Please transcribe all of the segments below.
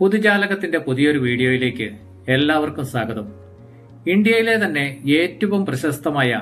പുതുജാലകത്തിന്റെ പുതിയൊരു വീഡിയോയിലേക്ക് എല്ലാവർക്കും സ്വാഗതം. ഇന്ത്യയിലെ തന്നെ ഏറ്റവും പ്രശസ്തമായ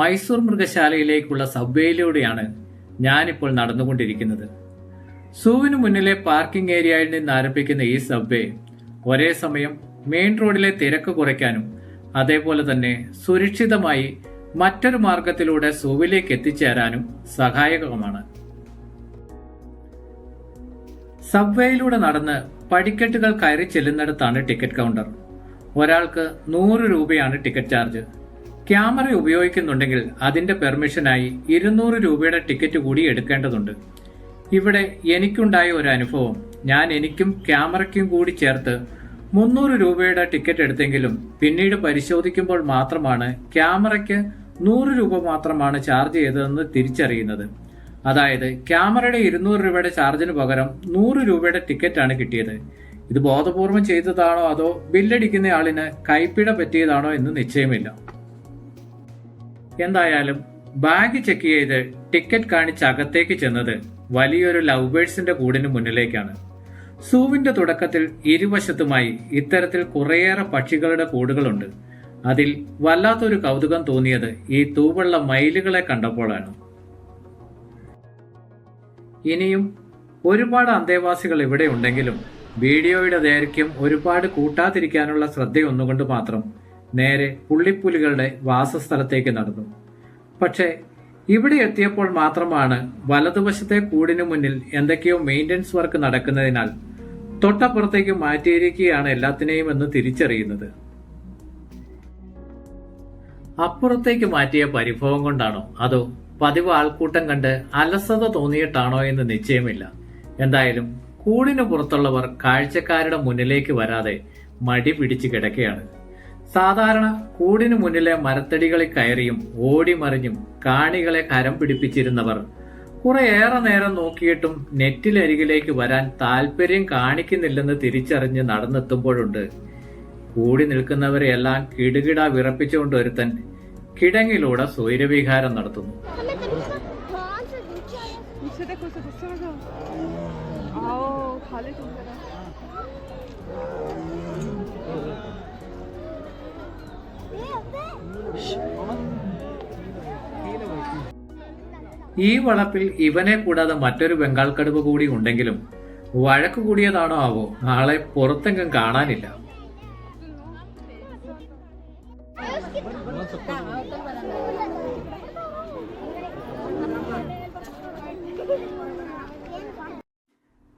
മൈസൂർ മൃഗശാലയിലേക്കുള്ള സബ്വേയിലൂടെയാണ് ഞാനിപ്പോൾ നടന്നുകൊണ്ടിരിക്കുന്നത്. സൂവിന് മുന്നിലെ പാർക്കിംഗ് ഏരിയയിൽ നിന്ന് ആരംഭിക്കുന്ന ഈ സബ്വേ ഒരേ സമയം മെയിൻ റോഡിലെ തിരക്ക് കുറയ്ക്കാനും അതേപോലെ തന്നെ സുരക്ഷിതമായി മറ്റൊരു മാർഗത്തിലൂടെ സൂവിലേക്ക് എത്തിച്ചേരാനും സഹായകമാണ്. സബ്വേയിലൂടെ നടന്ന് പടിക്കെട്ടുകൾ കയറി ചെല്ലുന്നിടത്താണ് ടിക്കറ്റ് കൗണ്ടർ. ഒരാൾക്ക് നൂറ് രൂപയാണ് ടിക്കറ്റ് ചാർജ്. ക്യാമറ ഉപയോഗിക്കുന്നുണ്ടെങ്കിൽ അതിന്റെ പെർമിഷനായി ഇരുന്നൂറ് രൂപയുടെ ടിക്കറ്റ് കൂടി എടുക്കേണ്ടതുണ്ട്. ഇവിടെ എനിക്കുണ്ടായ ഒരു അനുഭവം. ഞാൻ എനിക്കും ക്യാമറയ്ക്കും കൂടി ചേർത്ത് മുന്നൂറ് രൂപയുടെ ടിക്കറ്റ് എടുത്തെങ്കിലും പിന്നീട് പരിശോധിക്കുമ്പോൾ മാത്രമാണ് ക്യാമറയ്ക്ക് നൂറ് രൂപ മാത്രമാണ് ചാർജ് ചെയ്തതെന്ന് തിരിച്ചറിയുന്നത്. അതായത് ക്യാമറയുടെ ഇരുന്നൂറ് രൂപയുടെ ചാർജിന് പകരം നൂറ് രൂപയുടെ ടിക്കറ്റാണ് കിട്ടിയത്. ഇത് ബോധപൂർവം ചെയ്തതാണോ അതോ ബില്ലടിക്കുന്ന ആളിന് കൈപ്പിഴ പറ്റിയതാണോ എന്ന് നിശ്ചയമില്ല. എന്തായാലും ബാഗ് ചെക്ക് ചെയ്ത് ടിക്കറ്റ് കാണിച്ച് അകത്തേക്ക് ചെന്നത് വലിയൊരു ലവ് ബേഴ്സിന്റെ കൂടിന് മുന്നിലേക്കാണ്. സൂവിന്റെ തുടക്കത്തിൽ ഇരുവശത്തുമായി ഇത്തരത്തിൽ കുറേയേറെ പക്ഷികളുടെ കൂടുകളുണ്ട്. അതിൽ വല്ലാത്തൊരു കൗതുകം തോന്നിയത് ഈ തൂവെള്ള മയിലുകളെ കണ്ടപ്പോഴാണ്. ഇനിയും ഒരുപാട് അന്തേവാസികൾ ഇവിടെ ഉണ്ടെങ്കിലും വീഡിയോയുടെ ദൈർഘ്യം ഒരുപാട് കൂട്ടാതിരിക്കാനുള്ള ശ്രദ്ധയൊന്നുകൊണ്ട് മാത്രം നേരെ പുള്ളിപ്പുലികളുടെ വാസസ്ഥലത്തേക്ക് നടന്നു. പക്ഷേ ഇവിടെ എത്തിയപ്പോൾ മാത്രമാണ് വലതുവശത്തെ കൂടിനു മുന്നിൽ എന്തൊക്കെയോ മെയിന്റനൻസ് വർക്ക് നടക്കുന്നതിനാൽ തൊട്ടപ്പുറത്തേക്ക് മാറ്റിയിരിക്കുകയാണ് എല്ലാത്തിനെയും എന്ന് തിരിച്ചറിയുന്നത്. അപ്പുറത്തേക്ക് മാറ്റിയ പരിഭവം കൊണ്ടാണോ അതോ പതിവ് ആൾക്കൂട്ടം കണ്ട് അലസത തോന്നിയിട്ടാണോ എന്ന് നിശ്ചയമില്ല. എന്തായാലും കൂടിന് പുറത്തുള്ളവർ കാഴ്ചക്കാരുടെ മുന്നിലേക്ക് വരാതെ മടി പിടിച്ച് കിടക്കുകയാണ്. സാധാരണ കൂടിനു മുന്നിലെ മരത്തടികളിൽ കയറിയും ഓടിമറിഞ്ഞും കാണികളെ കരം പിടിപ്പിച്ചിരുന്നവർ കുറേയേറെ നേരം നോക്കിയിട്ടും നെറ്റിലരികിലേക്ക് വരാൻ താല്പര്യം കാണിക്കുന്നില്ലെന്ന് തിരിച്ചറിഞ്ഞ് നടന്നെത്തുമ്പോഴുണ്ട്. കൂടി നിൽക്കുന്നവരെയെല്ലാം കിടുകിട വിറപ്പിച്ചുകൊണ്ട് ഒരുത്തൻ കിടങ്ങിലൂടെ സൂര്യവിഹാരം നടത്തുന്നു. ഈ വളപ്പിൽ ഇവനെ കൂടാതെ മറ്റൊരു ബംഗാൾ കടുവ കൂടി ഉണ്ടെങ്കിലും വഴക്കു കൂടിയതാണോ ആവോ? ആളെ പുറത്തെങ്കും കാണാനില്ല.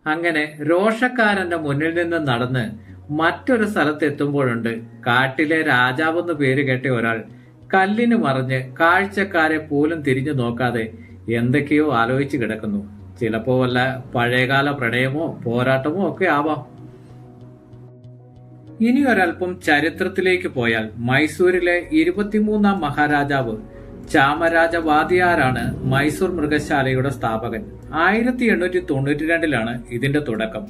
അങ്ങനെ രോഷക്കാരന്റെ മുന്നിൽ നിന്ന് നടന്ന് മറ്റൊരു സ്ഥലത്ത് എത്തുമ്പോഴുണ്ട്. കാട്ടിലെ രാജാവെന്ന് പേര് കേട്ട ഒരാൾ കല്ലിന് മറിഞ്ഞ് കാഴ്ചക്കാരെ പോലും തിരിഞ്ഞു നോക്കാതെ എന്തൊക്കെയോ ആലോചിച്ച് കിടക്കുന്നു. ചിലപ്പോ വല്ല പഴയകാല പ്രണയമോ പോരാട്ടമോ ഒക്കെ ആവാം. ഇനി ഒരൽപ്പം ചരിത്രത്തിലേക്ക് പോയാൽ മൈസൂരിലെ ഇരുപത്തിമൂന്നാം മഹാരാജാവ് ചാമരാജ വാദിയാരാണ് മൈസൂർ മൃഗശാലയുടെ സ്ഥാപകൻ. ആയിരത്തി എണ്ണൂറ്റി തൊണ്ണൂറ്റി രണ്ടിലാണ് ഇതിന്റെ തുടക്കം.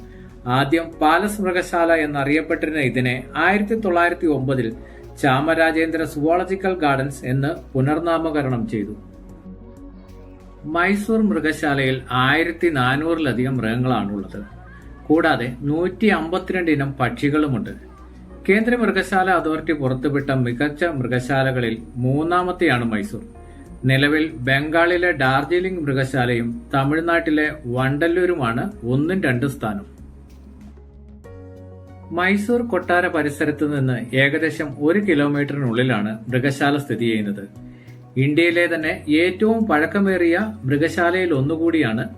ആദ്യം പാലസ് മൃഗശാല എന്നറിയപ്പെട്ടിരുന്ന ഇതിനെ ആയിരത്തി തൊള്ളായിരത്തി ഒമ്പതിൽ ചാമരാജേന്ദ്ര സുവോളജിക്കൽ ഗാർഡൻസ് എന്ന് പുനർനാമകരണം ചെയ്തു. മൈസൂർ മൃഗശാലയിൽ ആയിരത്തി നാനൂറിലധികം മൃഗങ്ങളാണുള്ളത്. കൂടാതെ നൂറ്റി അമ്പത്തിരണ്ട് ഇനം പക്ഷികളുമുണ്ട്. കേന്ദ്ര മൃഗശാല അതോറിറ്റി പുറത്തുവിട്ട മികച്ച മൃഗശാലകളിൽ മൂന്നാമത്തെയാണ് മൈസൂർ. നിലവിൽ ബംഗാളിലെ ഡാർജിലിംഗ് മൃഗശാലയും തമിഴ്നാട്ടിലെ വണ്ടല്ലൂരുമാണ് ഒന്നും രണ്ടും സ്ഥാനം. മൈസൂർ കൊട്ടാര പരിസരത്ത് നിന്ന് ഏകദേശം ഒരു കിലോമീറ്ററിനുള്ളിലാണ് മൃഗശാല സ്ഥിതി ചെയ്യുന്നത്. ഇന്ത്യയിലെ തന്നെ ഏറ്റവും പഴക്കമേറിയ മൃഗശാലയിൽ ഒന്നുകൂടിയാണ്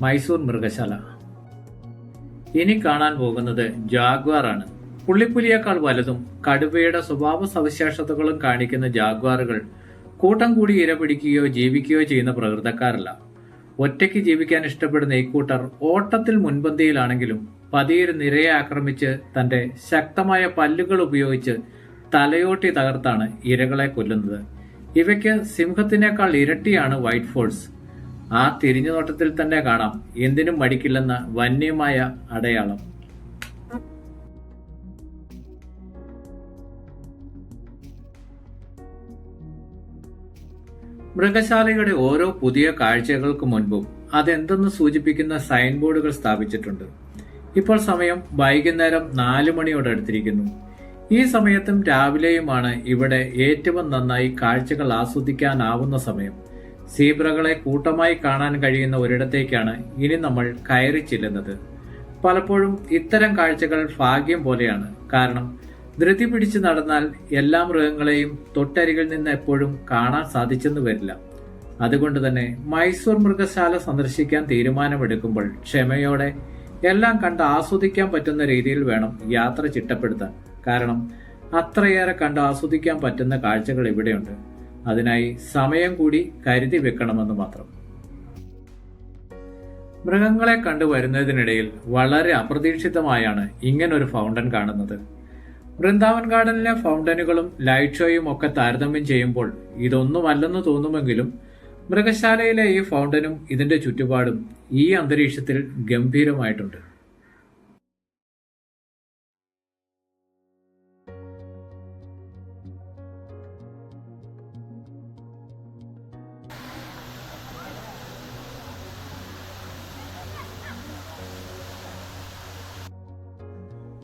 മൈസൂർ മൃഗശാല. ഇനി കാണാൻ പോകുന്നത് ജാഗ്വാർ ആണ് പുള്ളിപ്പുലിയേക്കാൾ വലുതും കടുവയുടെ സ്വഭാവ സവിശേഷതകളും കാണിക്കുന്ന ജാഗ്വാറുകൾ കൂട്ടം കൂടി ഇര പിടിക്കുകയോ ജീവിക്കുകയോ ചെയ്യുന്ന പ്രകൃതക്കാരല്ല. ഒറ്റയ്ക്ക് ജീവിക്കാൻ ഇഷ്ടപ്പെടുന്ന ഈ ഇക്കൂട്ടർ ഓട്ടത്തിൽ മുൻപന്തിയിലാണെങ്കിലും പതിയൊരു നിരയെ ആക്രമിച്ച് തന്റെ ശക്തമായ പല്ലുകൾ ഉപയോഗിച്ച് തലയോട്ടി തകർത്താണ് ഇരകളെ കൊല്ലുന്നത്. ഇവയ്ക്ക് സിംഹത്തിനേക്കാൾ ഇരട്ടിയാണ് വൈറ്റ് ഫോഴ്സ് ആ തിരിഞ്ഞു നോട്ടത്തിൽ തന്നെ കാണാം എന്തിനും മടിക്കില്ലെന്ന വന്യമായ അടയാളം. മൃഗശാലയുടെ ഓരോ പുതിയ കാഴ്ചകൾക്ക് മുൻപും അതെന്തെന്ന് സൂചിപ്പിക്കുന്ന സൈൻ ബോർഡുകൾ സ്ഥാപിച്ചിട്ടുണ്ട്. ഇപ്പോൾ സമയം വൈകുന്നേരം നാലു മണിയോട് അടുത്തിരിക്കുന്നു. ഈ സമയത്തും രാവിലെയുമാണ് ഇവിടെ ഏറ്റവും നന്നായി കാഴ്ചകൾ ആസ്വദിക്കാനാവുന്ന സമയം. സീബ്രകളെ കൂട്ടമായി കാണാൻ കഴിയുന്ന ഒരിടത്തേക്കാണ് ഇനി നമ്മൾ കയറി ചെല്ലുന്നത്. പലപ്പോഴും ഇത്തരം കാഴ്ചകൾ ഭാഗ്യം പോലെയാണ്. കാരണം ധൃതി പിടിച്ച് നടന്നാൽ എല്ലാ മൃഗങ്ങളെയും തൊട്ടരികിൽ നിന്ന് എപ്പോഴും കാണാൻ സാധിച്ചെന്ന് വരില്ല. അതുകൊണ്ട് തന്നെ മൈസൂർ മൃഗശാല സന്ദർശിക്കാൻ തീരുമാനമെടുക്കുമ്പോൾ ക്ഷമയോടെ എല്ലാം കണ്ട് ആസ്വദിക്കാൻ പറ്റുന്ന രീതിയിൽ വേണം യാത്ര ചിട്ടപ്പെടുത്താൻ. കാരണം അത്രയേറെ കണ്ട് ആസ്വദിക്കാൻ പറ്റുന്ന കാഴ്ചകൾ ഇവിടെയുണ്ട്. അതിനായി സമയം കൂടി കരുതി വെക്കണമെന്ന് മാത്രം. മൃഗങ്ങളെ കണ്ടു വരുന്നതിനിടയിൽ വളരെ അപ്രതീക്ഷിതമായാണ് ഇങ്ങനൊരു ഫൗണ്ടൻ കാണുന്നത്. വൃന്ദാവൻ ഗാർഡനിലെ ഫൗണ്ടനുകളും ലൈറ്റ് ഷോയും ഒക്കെ താരതമ്യം ചെയ്യുമ്പോൾ ഇതൊന്നുമല്ലെന്ന് തോന്നുമെങ്കിലും മൃഗശാലയിലെ ഈ ഫൗണ്ടനും ഇതിന്റെ ചുറ്റുപാടും ഈ അന്തരീക്ഷത്തിൽ ഗംഭീരമായിട്ടുണ്ട്.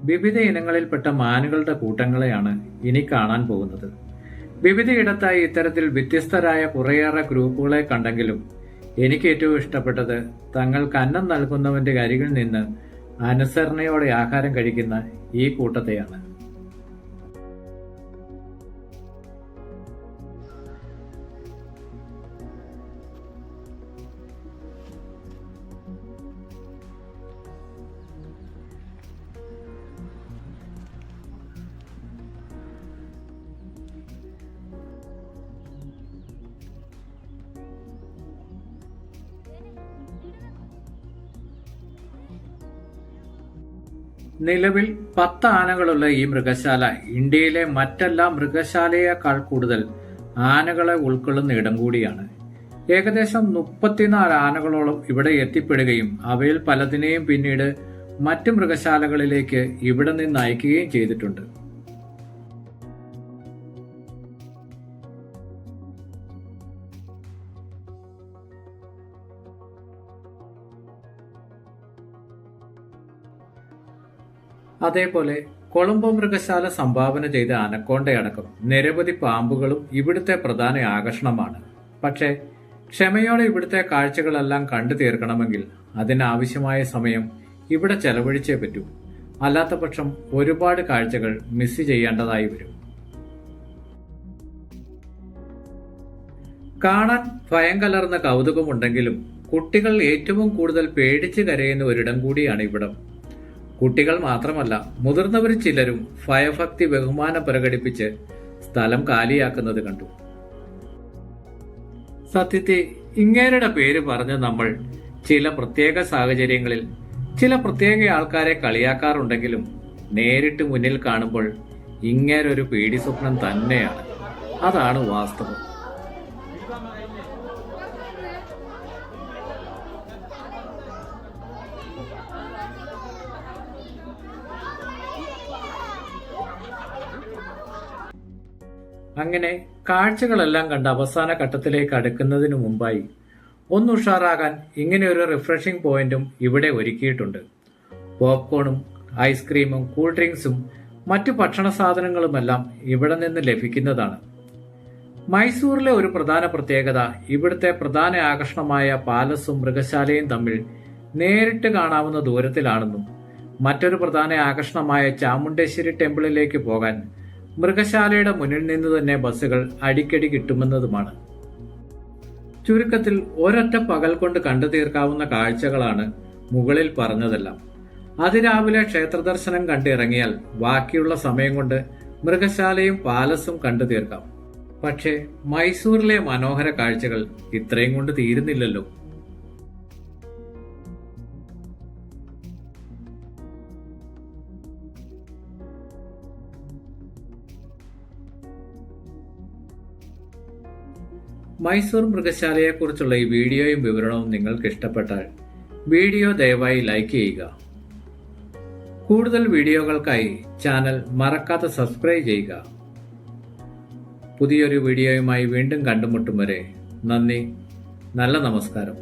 വിവിധ ഇനങ്ങളിൽപ്പെട്ട മാനുകളുടെ കൂട്ടങ്ങളെയാണ് ഇനി കാണാൻ പോകുന്നത്. വിവിധയിടത്തായി ഇത്തരത്തിൽ വ്യത്യസ്തരായ കുറേയേറെ ഗ്രൂപ്പുകളെ കണ്ടെങ്കിലും എനിക്ക് ഏറ്റവും ഇഷ്ടപ്പെട്ടത് തങ്ങൾക്ക് അന്നം നൽകുന്നവന്റെ അരികിൽ നിന്ന് അനുസരണയോടെ ആഹാരം കഴിക്കുന്ന ഈ കൂട്ടത്തെയാണ്. നിലവിൽ പത്ത് ആനകളുള്ള ഈ മൃഗശാല ഇന്ത്യയിലെ മറ്റെല്ലാ മൃഗശാലയേക്കാൾ കൂടുതൽ ആനകളെ ഉൾക്കൊള്ളുന്ന ഇടം കൂടിയാണ്. ഏകദേശം മുപ്പത്തിനാല് ആനകളോളം ഇവിടെ എത്തിപ്പെടുകയും അവയിൽ പലതിനെയും പിന്നീട് മറ്റു മൃഗശാലകളിലേക്ക് ഇവിടെ നിന്ന് അയക്കുകയും ചെയ്തിട്ടുണ്ട്. അതേപോലെ കൊളംബോ മൃഗശാല സംഭാവന ചെയ്ത അനക്കോണ്ടയടക്കം നിരവധി പാമ്പുകളും ഇവിടുത്തെ പ്രധാന ആകർഷണമാണ്. പക്ഷേ ക്ഷമയോടെ ഇവിടുത്തെ കാഴ്ചകളെല്ലാം കണ്ടു തീർക്കണമെങ്കിൽ അതിനാവശ്യമായ സമയം ഇവിടെ ചെലവഴിച്ചേ പറ്റൂ. അല്ലാത്ത പക്ഷം ഒരുപാട് കാഴ്ചകൾ മിസ് ചെയ്യേണ്ടതായി വരും. കാണാൻ ഭയം കലർന്ന കൗതുകമുണ്ടെങ്കിലും കുട്ടികൾ ഏറ്റവും കൂടുതൽ പേടിച്ചു കരയുന്ന ഒരിടം കൂടിയാണ് ഇവിടം. കുട്ടികൾ മാത്രമല്ല മുതിർന്നവർ ചിലരും ഭയഭക്തി ബഹുമാനം പ്രകടിപ്പിച്ച് സ്ഥലം കാലിയാക്കുന്നത് കണ്ടു. സത്യത്തെ ഇങ്ങേരുടെ പേര് പറഞ്ഞ് നമ്മൾ ചില പ്രത്യേക സാഹചര്യങ്ങളിൽ ചില പ്രത്യേക ആൾക്കാരെ കളിയാക്കാറുണ്ടെങ്കിലും നേരിട്ട് മുന്നിൽ കാണുമ്പോൾ ഇങ്ങേരൊരു പേടി സ്വപ്നം തന്നെയാണ്. അതാണ് വാസ്തവം. അങ്ങനെ കാഴ്ചകളെല്ലാം കണ്ട് അവസാന ഘട്ടത്തിലേക്ക് അടുക്കുന്നതിനു മുമ്പായി ഒന്ന് ഉഷാറാകാൻ ഇങ്ങനെ ഒരു റിഫ്രഷിംഗ് പോയിന്റും ഇവിടെ ഒരുക്കിയിട്ടുണ്ട്. പോപ്കോണും ഐസ്ക്രീമും കൂൾ ഡ്രിങ്ക്സും മറ്റു ഭക്ഷണ സാധനങ്ങളുമെല്ലാം ഇവിടെ നിന്ന് ലഭിക്കുന്നതാണ്. മൈസൂറിലെ ഒരു പ്രധാന പ്രത്യേകത ഇവിടുത്തെ പ്രധാന ആകർഷണമായ പാലസും മൃഗശാലയും തമ്മിൽ നേരിട്ട് കാണാവുന്ന ദൂരത്തിലാണെന്നും മറ്റൊരു പ്രധാന ആകർഷണമായ ചാമുണ്ടേശ്വരി ടെമ്പിളിലേക്ക് പോകാൻ മൃഗശാലയുടെ മുന്നിൽ നിന്ന് തന്നെ ബസ്സുകൾ അടിക്കടി കിട്ടുമെന്നതുമാണ്. ചുരുക്കത്തിൽ ഒരൊറ്റ പകൽ കൊണ്ട് കണ്ടു തീർക്കാവുന്ന കാഴ്ചകളാണ് മുകളിൽ പറഞ്ഞതെല്ലാം. അതിരാവിലെ ക്ഷേത്രദർശനം കണ്ടിറങ്ങിയാൽ ബാക്കിയുള്ള സമയം കൊണ്ട് മൃഗശാലയും പാലസും കണ്ടു തീർക്കാം. പക്ഷേ മൈസൂരിലെ മനോഹര കാഴ്ചകൾ ഇത്രയും കൊണ്ട് തീരുന്നില്ലല്ലോ. മൈസൂർ മൃഗശാലയെക്കുറിച്ചുള്ള ഈ വീഡിയോയും വിവരണവും നിങ്ങൾക്ക് ഇഷ്ടപ്പെട്ടാൽ വീഡിയോ ദയവായി ലൈക്ക് ചെയ്യുക. കൂടുതൽ വീഡിയോകൾക്കായി ചാനൽ മറക്കാതെ സബ്സ്ക്രൈബ് ചെയ്യുക. പുതിയൊരു വീഡിയോയുമായി വീണ്ടും കണ്ടുമുട്ടും വരെ നന്ദി. നല്ല നമസ്കാരം.